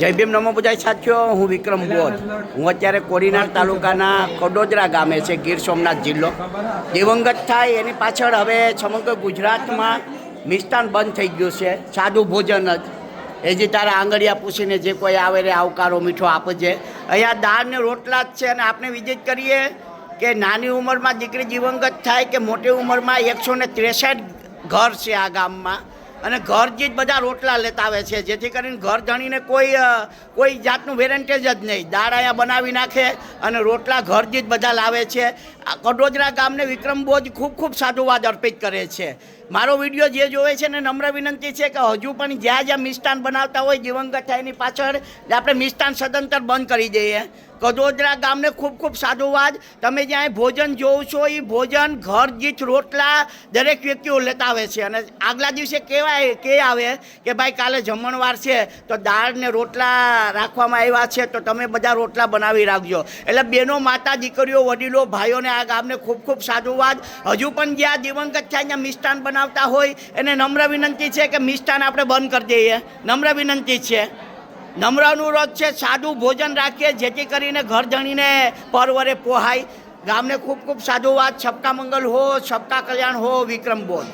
જય ભીમ નમો પૂજાય સાથીઓ, હું વિક્રમ બોધ. હું અત્યારે કોડીનાર તાલુકાના કડોદરા ગામે છે, ગીર સોમનાથ જિલ્લો. દિવંગત થાય, એની પાછળ હવે સમગ્ર ગુજરાતમાં મિષ્ટાન બંધ થઈ ગયું છે, સાદું ભોજન જ. એ જે તારા આંગળિયા પૂછીને જે કોઈ આવે રે, આવકારો, મીઠો આપજે. અહીંયા દાળ ને રોટલા જ છે, અને આપણે વિજિત કરીએ કે નાની ઉંમરમાં દીકરી દિવંગત થાય કે મોટી ઉંમરમાં એકસો ને ત્રેસઠ ઘર છે આ ગામમાં. અને ઘર જ બધા રોટલા લેતા આવે છે, જેથી કરીને ઘર ધણીને કોઈ કોઈ જાતનું વેરેન્ટેજ જ નહીં. દાળ અહીંયા બનાવી નાખે અને રોટલા ઘર જ બધા લાવે છે. આ કડોદરા ગામને વિક્રમ બોજ ખૂબ ખૂબ સાધુવાદ અર્પિત કરે છે. મારો વીડિયો જે જોવે છે ને, નમ્ર વિનંતી છે કે હજુ પણ જ્યાં જ્યાં મિષ્ટાન બનાવતા હોય, દિવંગત એની પાછળ આપણે મિષ્ટાન સદંતર બંધ કરી દઈએ. કડોદરા ગામને ખૂબ ખૂબ સાધુવાદ. તમે જ્યાં ભોજન જોવ છો એ ભોજન ઘર જીત રોટલા દરેક વ્યક્તિઓ લેતા આવે છે. અને આગલા દિવસે કહેવાય કે આવે? કે ભાઈ, કાલે જમણવાર છે, તો દાળ ને રોટલા રાખવામાં આવ્યા છે, તો તમે બધા રોટલા બનાવી રાખજો. એટલે બેનો, માતા, દીકરીઓ, વડીલો, ભાઈઓને આ ગામને ખૂબ ખૂબ સાધુવાદ. હજુ પણ જ્યાં દિવંગત થાય ત્યાં મિષ્ટાન બનાવતા હોય, એને નમ્ર વિનંતી છે કે મિષ્ટાન આપણે બંધ કરી દઈએ. નમ્ર વિનંતી છે. નમ્ર અનુરોધ છે, સાદું ભોજન રાખીએ, જેથી કરીને ઘર ધણીને પરવરે પોહાય. ગામને ખૂબ ખૂબ સાધુવાદ. સબકા મંગલ હો સબકા કલ્યાણ હો, વિક્રમ બોલ.